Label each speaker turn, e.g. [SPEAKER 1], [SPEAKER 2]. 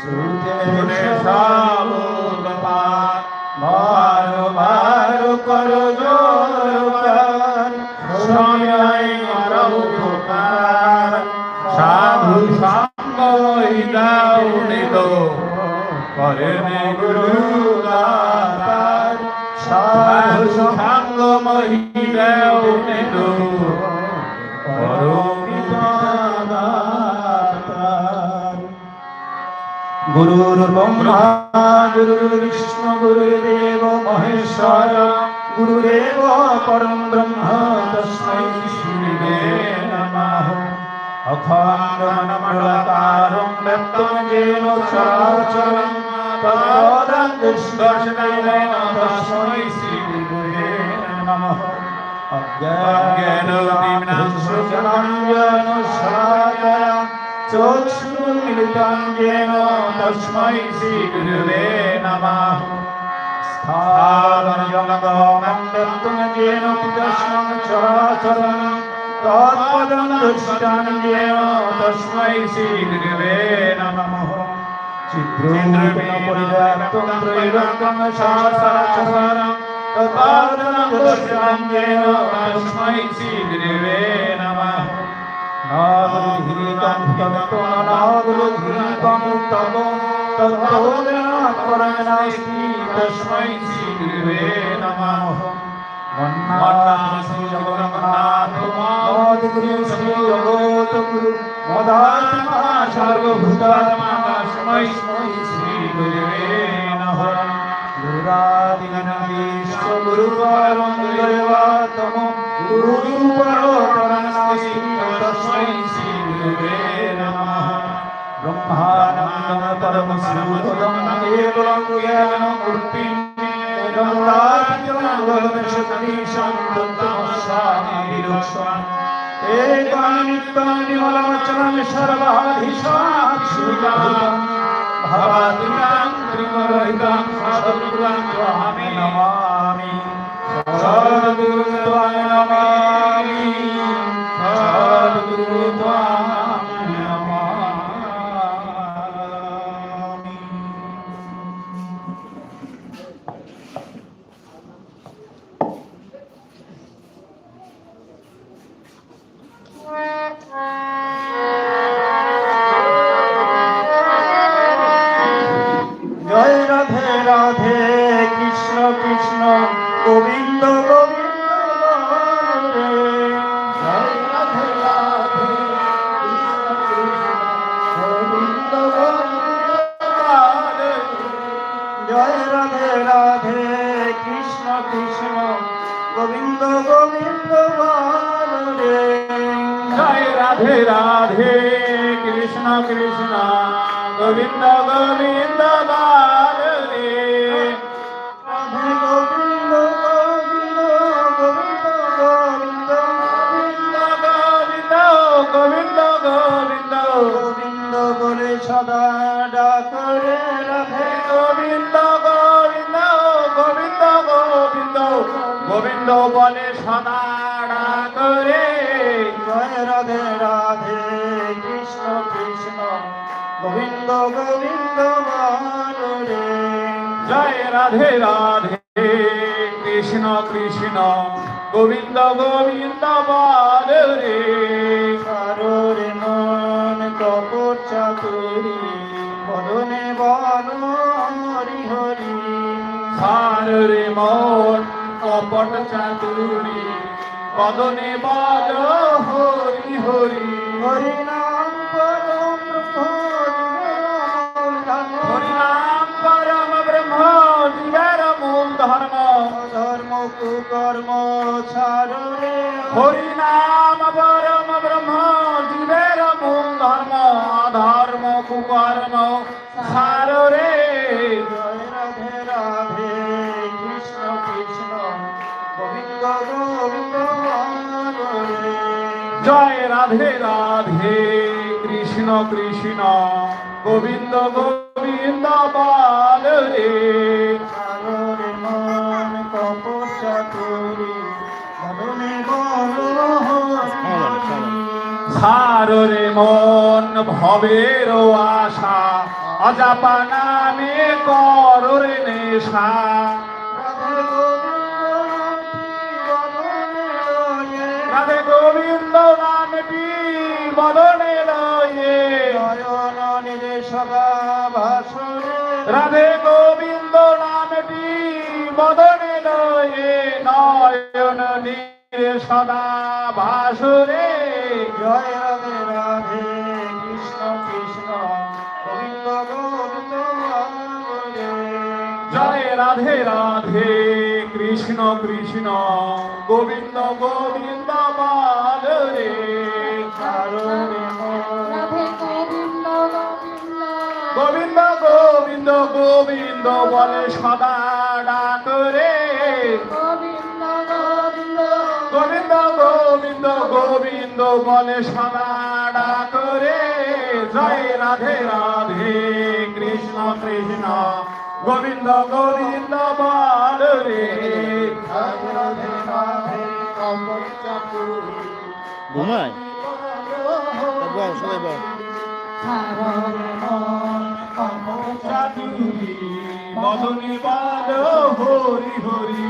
[SPEAKER 1] শুনে সব গোপাল ভার ভার কর, জোর কর। সময় কর উপকার। সাধু সঙ্গ দাও নিদ করে গুরু দাতার সাধু সঙ্গ মহি দাও गुरुर्ब्रह्मा गुरुर्विष्णु गुरुर्देव महेश्वर गुरुरेव परं ब्रह्म तस्मै श्रीवे नमः अथाङ्गमण्डलकारं व्यक्तमजेन चराचरं तदोदं दुष्कर्षकैलेन तस्मै श्रीगुरुवे नमः अज्ञानोदिम्नां सृजनं जनसा চক্ষুর মিলিতং যেন তস্মৈ শ্রী গুরুবে নমঃ স্থাবরজগদমং দত্তং যেন পিতস্মং চরাচরং তৎপদং দর্শিতাং যেন তস্মৈ শ্রী গুরুবে নমঃ চিত্রূপণ পরিদাক্তং ত্রৈলোক্যং সহস্রাচরং তৎপদং দর্শিতাং যেন তস্মৈ শ্রী গুরুবে নমঃ नागधीतं तन्तो नागधीतं ततो ततो नागपरणास्ति तस्मै श्रीगुरुवे नमः मन्नासि जगन्नाथमादिगुरु श्रीयोगोतगुरु मदात्मा सर्वभूतात्मा तस्मै श्रीगुरुवे नमः गुरादिगणेश गुरुवारं गुरुवातमम् ब्रह्मानन्दं परमस्यूतदं केवलं ज्ञानं वृत्तिं गङ्गाशतमीशं तन्तमस्वामिलक्ष्मम् एकानित्यानि मलवचनं सर्वाधिशाक्षितां भवादितां त्रिमरहितां साधुपुरां त्वामि রাধে রাধে, কৃষ্ণ কৃষ্ণ, গোবিন্দ গোবিন্দ বারে রাধে, গোবিন্দ গোবিন্দ গোবিন্দ গোবিন্দ গোবিন্দ গোবিন্দ গোবিন্দ গোবিন্দ। বলে সদা ডাকরে রাধে, গোবিন্দ গোবিন্দ গোবিন্দ গোবিন্দ। গোবিন্দ বলে সদা ডাকরে জয় রাধে গোবিন্দ বারে জয় রাধে রাধে কৃষ্ণ কৃষ্ণ গোবিন্দ গোবিন্দ বারে কারোর মন কপট চাতুরি বদনে বল হরি হরি সারে মন কপট চাতুরি বদনে বল হরি হরি হরি নাম হরি নাম পরম ব্রহ্ম, জীবের মূল ধর্ম ধর্ম কুকর্ম
[SPEAKER 2] সার রে
[SPEAKER 1] জয় রাধে রাধে, কৃষ্ণ কৃষ্ণ, গোবিন্দ গোবিন্দ
[SPEAKER 2] জয় রাধে রাধে, কৃষ্ণ কৃষ্ণ, গোবিন্দ গোবিন্দ, বল। রে রে মন ভবের আশা, অজাপা নামে কর রে নেশা।
[SPEAKER 1] রাধে গোবিন্দ নামটি বদনে লয়ে।
[SPEAKER 2] রাধে গোবিন্দ নামটি বদনে লয়ে।
[SPEAKER 1] নয়ন
[SPEAKER 2] নীরে সদা ভাসুরে।
[SPEAKER 1] জয় রাধে রাধে কৃষ্ণ কৃষ্ণ। গোবিন্দ গোবিন্দ
[SPEAKER 2] বল রে।
[SPEAKER 3] গোবিন্দ গোবিন্দ
[SPEAKER 2] গোবিন্দ বলে সদা ডাক রে।
[SPEAKER 3] গোবিন্দ গোবিন্দ।
[SPEAKER 2] গোবিন্দ গোবিন্দ গোবিন্দ বলে সদা ডাক রে। জয় রাধে রাধে কৃষ্ণ কৃষ্ণ। গোবিন্দ গোবিন্দ বল। রে
[SPEAKER 1] রাধে রাধে রাধে কপচা করি।
[SPEAKER 4] ঘুমায় বল সবাই বল
[SPEAKER 2] মদনী বাদ হরি হরি